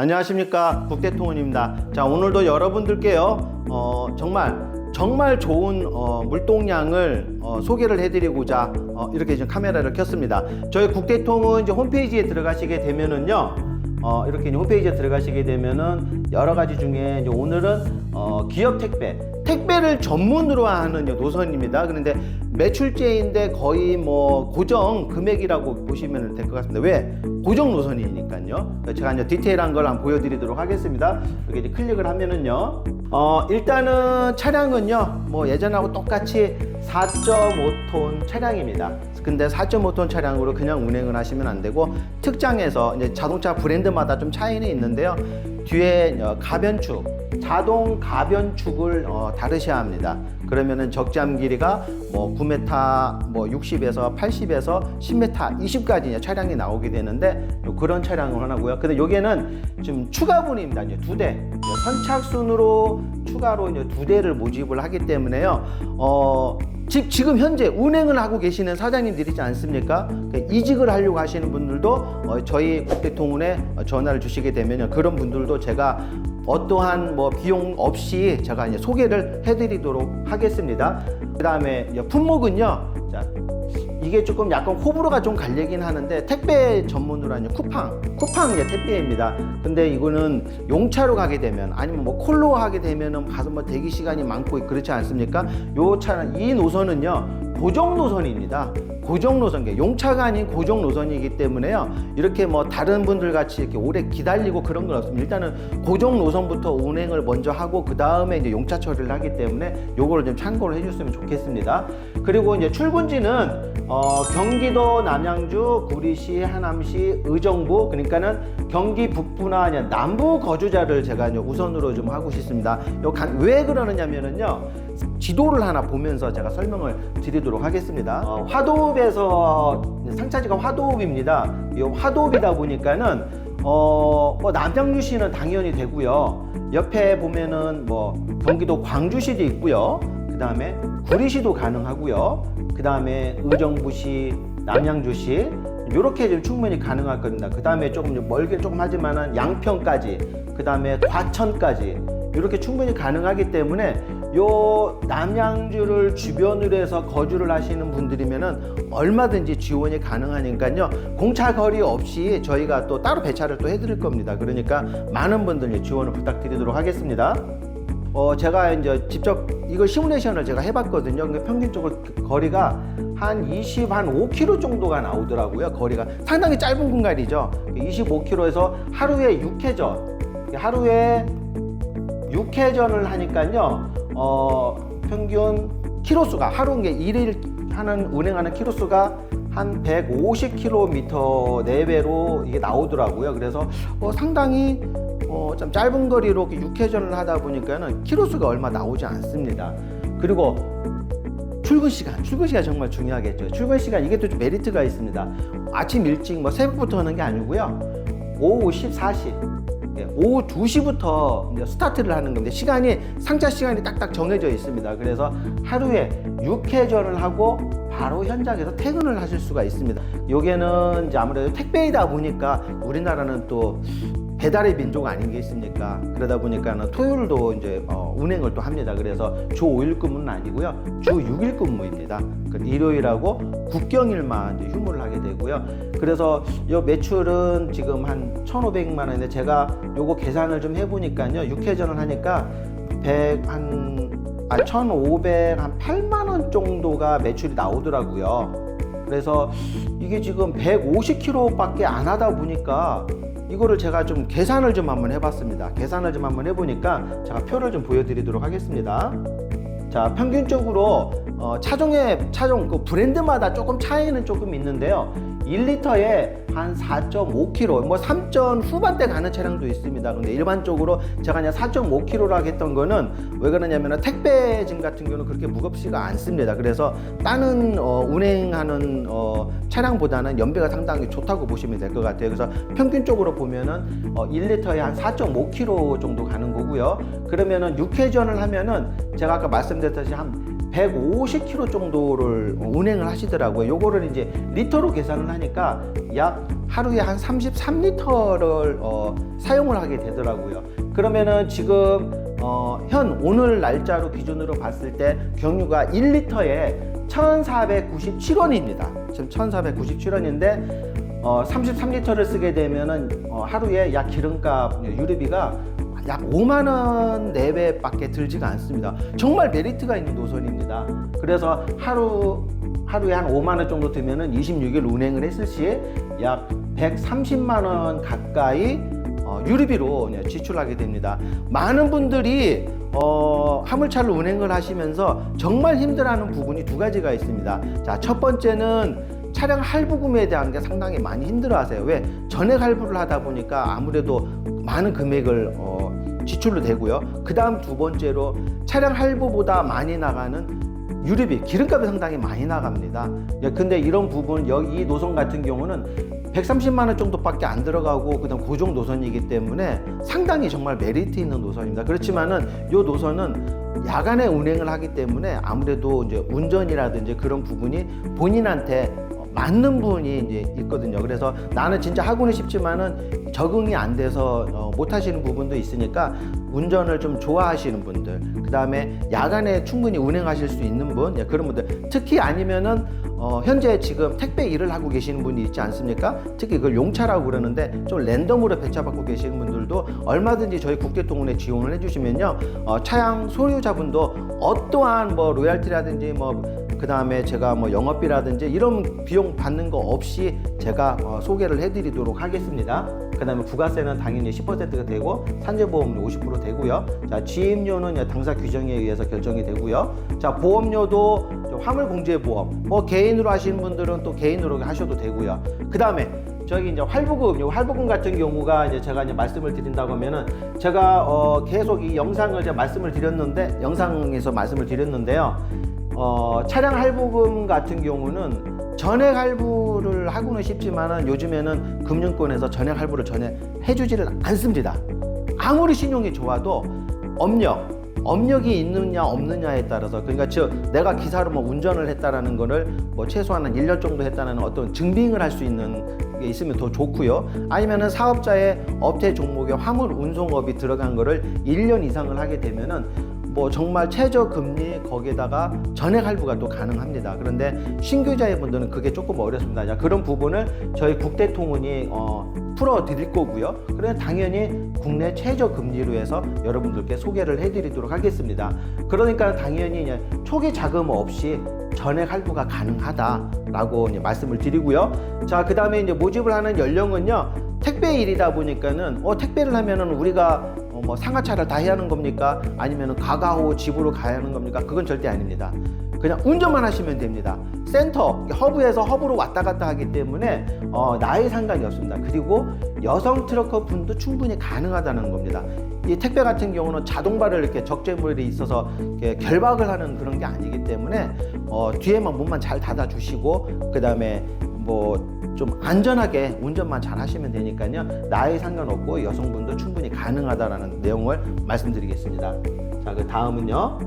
안녕하십니까 국대통원입니다. 자 오늘도 여러분들께요 어, 정말 정말 좋은 어, 물동량을 어, 소개를 해드리고자 어, 이렇게 지금 카메라를 켰습니다. 저희 국대통은 이제 홈페이지에 들어가시게 되면은요. 어, 이렇게 홈페이지에 들어가시게 되면은 여러 가지 중에 오늘은 어, 기업 택배, 택배를 전문으로 하는 노선입니다. 그런데 매출제인데 거의 뭐 고정 금액이라고 보시면 될 것 같습니다. 왜? 고정 노선이니까요. 제가 이제 디테일한 걸 한번 보여드리도록 하겠습니다. 이렇게 이제 클릭을 하면은요. 어, 일단은 차량은요, 뭐 예전하고 똑같이 4.5톤 차량입니다. 근데 4.5톤 차량으로 그냥 운행을 하시면 안 되고 특장에서 이제 자동차 브랜드마다 좀 차이는 있는데요. 뒤에 어, 가변축, 자동 가변축을 어, 다르셔야 합니다. 그러면은 적재함 길이가 뭐 9m, 뭐 60에서 80에서 10m, 20까지 차량이 나오게 되는데 요 그런 차량을 하고요. 근데 여기에는 지금 추가분입니다. 이제 두 대. 이제 선착순으로 추가로 이제 두 대를 모집을 하기 때문에요. 어, 지, 지금 현재 운행을 하고 계시는 사장님들이지 않습니까? 그 이직을 하려고 하시는 분들도 어, 저희 국대통운에 전화를 주시게 되면 그런 분들도 제가 어떠한 뭐 비용 없이 제가 이제 소개를 해드리도록 하겠습니다. 그 다음에 품목은요. 자, 이게 조금 약간 호불호가 좀 갈리긴 하는데 택배 전문으로 하는 쿠팡, 쿠팡 택배입니다. 근데 이거는 용차로 가게 되면 아니면 뭐 콜로 하게 되면은 가서 뭐 대기 시간이 많고 그렇지 않습니까? 요 차는 이 노선은요 고정 노선입니다. 고정 노선, 용차가 아닌 고정 노선이기 때문에요. 이렇게 뭐 다른 분들 같이 이렇게 오래 기다리고 그런 건 없습니다. 일단은 고정 노선부터 운행을 먼저 하고 그 다음에 이제 용차 처리를 하기 때문에 요거를 좀 참고를 해줬으면 좋겠습니다. 그리고 이제 출근지는 어, 경기도 남양주, 구리시, 하남시, 의정부 그러니까는 경기 북부나 아니면 남부 거주자를 제가 이제 우선으로 좀 하고 싶습니다. 요 간- 왜 그러느냐면은요. 지도를 하나 보면서 제가 설명을 드리도록 하겠습니다. 어, 화도 읍에서 상차지가 화도읍입니다. 이 화도읍이다 보니까는 어, 뭐 남양주시는 당연히 되고요. 옆에 보면은 뭐 경기도 광주시도 있고요. 그 다음에 구리시도 가능하고요. 그 다음에 의정부시, 남양주시 이렇게 좀 충분히 가능할 겁니다. 그 다음에 조금 멀게 조금 하지만은 양평까지, 그 다음에 과천까지 이렇게 충분히 가능하기 때문에 요 남양주를 주변으로 해서 거주를 하시는 분들이면은 얼마든지 지원이 가능하니까요. 공차 거리 없이 저희가 또 따로 배차를 또 해드릴 겁니다. 그러니까 많은 분들 지원을 부탁드리도록 하겠습니다. 어, 제가 이제 직접 이거 시뮬레이션을 제가 해봤거든요. 근데 평균적으로 그 거리가 한 20, 한 5km 정도가 나오더라고요. 거리가 상당히 짧은 공간이죠. 25km에서 하루에 6회전, 하루에 6회전을 하니까요. 어, 평균 키로수가 하루 게 일일 하는 운행하는 키로수가 한 150km 내외로 이게 나오더라고요. 그래서 어, 상당히 어, 좀 짧은 거리로 6회전을 하다 보니까는 키로수가 얼마 나오지 않습니다. 그리고 출근 시간, 출근 시간 정말 중요하겠죠. 출근 시간 이게 또 좀 메리트가 있습니다. 아침 일찍 뭐 새벽부터 하는 게 아니고요. 오후 14시, 예, 오후 2시부터 이제 스타트를 하는 건데 시간이 상차 시간이 딱딱 정해져 있습니다. 그래서 하루에 6회전을 하고 바로 현장에서 퇴근을 하실 수가 있습니다. 요게는 이제 아무래도 택배이다 보니까 우리나라는 또 배달의 민족 아니겠습니까? 그러다 보니까는 토요일도 이제 어, 운행을 또 합니다. 그래서 주 5일 근무는 아니고요. 주 6일 근무입니다. 그 일요일하고 국경일만 휴무를 하게 되고요. 그래서 요 매출은 지금 한 1,500만 원인데 제가 요거 계산을 좀 해보니까요. 6회전을 하니까 100, 한, 아, 1,500, 한 8만 원 정도가 매출이 나오더라고요. 그래서 이게 지금 150km밖에 안 하다 보니까 이거를 제가 좀 계산을 좀 한번 해봤습니다. 계산을 좀 한번 해보니까 제가 표를 좀 보여드리도록 하겠습니다. 자, 평균적으로 어, 차종의 차종 그 브랜드마다 조금 차이는 조금 있는데요. 1리터에 한 4.5km, 뭐 3전 후반대 가는 차량도 있습니다. 근데 일반적으로 제가 그냥 4.5km라고 했던 거는 왜 그러냐면 택배 짐 같은 경우는 그렇게 무겁지가 않습니다. 그래서 다른 어, 운행하는 어, 차량보다는 연비가 상당히 좋다고 보시면 될 것 같아요. 그래서 평균적으로 보면은 어, 1리터에 한 4.5km 정도 가는 거고요. 그러면은 6회전을 하면은 제가 아까 말씀드렸듯이 한 150km 정도를 운행을 하시더라고요. 요거를 이제 리터로 계산을 하니까 약 하루에 한 33리터를 어, 사용을 하게 되더라고요. 그러면은 지금 어, 현 오늘 날짜로 기준으로 봤을 때 경유가 1리터에 1,497원입니다. 지금 1,497원인데 어, 33리터를 쓰게 되면은 어, 하루에 약 기름값 유류비가 약 5만 원 내외밖에 들지가 않습니다. 정말 메리트가 있는 노선입니다. 그래서 하루 하루에 한 5만 원 정도 들면은 26일 운행을 했을 시에 약 130만 원 가까이 어, 유류비로 이제 지출하게 됩니다. 많은 분들이 어, 화물차를 운행을 하시면서 정말 힘들어하는 부분이 두 가지가 있습니다. 자, 첫 번째는 차량 할부금에 대한 게 상당히 많이 힘들어하세요. 왜 전액 할부를 하다 보니까 아무래도 많은 금액을 어, 지출로 되고요. 그 다음 두 번째로 차량 할부보다 많이 나가는 유류비, 기름값이 상당히 많이 나갑니다. 예, 근데 이런 부분, 여기 이 노선 같은 경우는 130만 원 정도밖에 안 들어가고 그다음 고정 노선이기 때문에 상당히 정말 메리트 있는 노선입니다. 그렇지만은 이 노선은 야간에 운행을 하기 때문에 아무래도 이제 운전이라든지 그런 부분이 본인한테 맞는 분이 이제 있거든요. 그래서 나는 진짜 하고는 싶지만은 적응이 안 돼서 어, 못 하시는 부분도 있으니까 운전을 좀 좋아하시는 분들, 그 다음에 야간에 충분히 운행하실 수 있는 분, 예, 그런 분들, 특히 아니면은 어, 현재 지금 택배 일을 하고 계시는 분이 있지 않습니까? 특히 그걸 용차라고 그러는데 좀 랜덤으로 배차받고 계시는 분들도 얼마든지 저희 국대통운에 지원을 해주시면요, 어, 차량 소유자분도 어떠한 뭐 로얄티라든지 뭐 그 다음에 제가 뭐 영업비라든지 이런 비용 받는 거 없이 제가 어, 소개를 해드리도록 하겠습니다. 그 다음에 부가세는 당연히 10%가 되고 산재보험료 50% 되고요. 자, 지임료는 당사 규정에 의해서 결정이 되고요. 자, 보험료도 화물공제보험, 뭐 개인으로 하시는 분들은 또 개인으로 하셔도 되고요. 그 다음에 저기 이제 활부금, 요 활부금 같은 경우가 이제 제가 이제 말씀을 드린다고 하면은 제가 어 계속 이 영상을 제가 말씀을 드렸는데 영상에서 말씀을 드렸는데요. 어 차량 할부금 같은 경우는 전액 할부를 하고는 싶지만은 요즘에는 금융권에서 전액 할부를 전혀 해주지를 않습니다. 아무리 신용이 좋아도 업력 업력이 있느냐 없느냐에 따라서 그러니까 즉 내가 기사로 뭐 운전을 했다라는 거를 뭐 최소한 한 1년 정도 했다는 어떤 증빙을 할 수 있는 게 있으면 더 좋고요. 아니면은 사업자의 업태 종목에 화물 운송업이 들어간 거를 1년 이상을 하게 되면은 뭐 정말 최저 금리 거기에다가 전액 할부가 또 가능합니다. 그런데 신규자의 분들은 그게 조금 어렵습니다. 자, 그런 부분을 저희 국대통운이 어, 풀어 드릴 거고요. 그래 당연히 국내 최저 금리로 해서 여러분들께 소개를 해드리도록 하겠습니다. 그러니까 당연히 초기 자금 없이 전액 할부가 가능하다라고 말씀을 드리고요. 자, 그 다음에 이제 모집을 하는 연령은요. 택배 일이다 보니까는 어 택배를 하면은 우리가 어, 뭐 상하차를 다 해야 하는 겁니까? 아니면은 가가호 집으로 가야 하는 겁니까? 그건 절대 아닙니다. 그냥 운전만 하시면 됩니다. 센터 허브에서 허브로 왔다 갔다 하기 때문에 어, 나이 상관이 없습니다. 그리고 여성 트럭커 분도 충분히 가능하다는 겁니다. 이 택배 같은 경우는 자동발을 이렇게 적재물이 있어서 이렇게 결박을 하는 그런 게 아니기 때문에 어, 뒤에만 문만 잘 닫아 주시고 그 다음에 뭐 좀 안전하게 운전만 잘 하시면 되니까요. 나이 상관없고 여성분도 충분히 가능하다라는 내용을 말씀드리겠습니다. 자, 그 다음은요.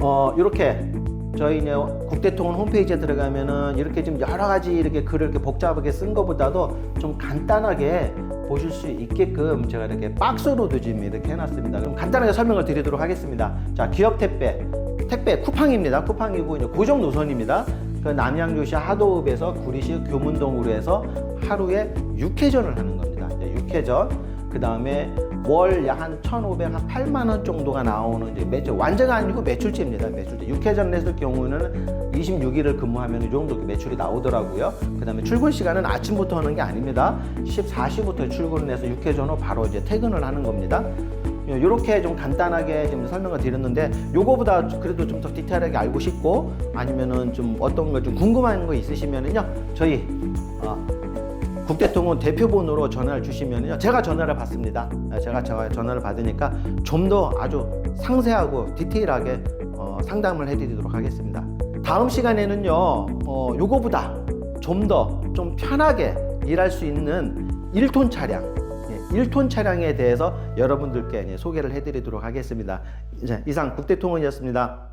어, 이렇게 저희 이제 국대통운 홈페이지에 들어가면은 이렇게 좀 여러 가지 이렇게 글을 이렇게 복잡하게 쓴 것보다도 좀 간단하게 보실 수 있게끔 제가 이렇게 박스로도 지금 이렇게 해놨습니다. 그럼 간단하게 설명을 드리도록 하겠습니다. 자, 기업 택배, 택배 쿠팡입니다. 쿠팡이고 이제 고정 노선입니다. 그 남양주시 하도읍에서 구리시 교문동으로 해서 하루에 6회전을 하는 겁니다. 이제 6회전. 그 다음에 월 약 한 1,500, 한 8만 원 정도가 나오는 이제 매출, 완전 아니고 매출치입니다. 매출치. 6회전을 했을 경우는 26일을 근무하면 이 정도 매출이 나오더라고요. 그 다음에 출근 시간은 아침부터 하는 게 아닙니다. 14시부터 출근을 해서 6회전 후 바로 이제 퇴근을 하는 겁니다. 이렇게 좀 간단하게 좀 설명을 드렸는데 요거보다 그래도 좀 더 디테일하게 알고 싶고 아니면은 좀 어떤 거좀 궁금한 거 있으시면은요 저희 어, 국대통운 대표번호로 전화를 주시면요 제가 전화를 받습니다. 제가 제가 전화를 받으니까 좀 더 아주 상세하고 디테일하게 어, 상담을 해드리도록 하겠습니다. 다음 시간에는요 어, 요거보다 좀 더좀 편하게 일할 수 있는 1톤 차량 1톤 차량에 대해서 여러분들께 소개를 해드리도록 하겠습니다. 이상 국대통운이었습니다.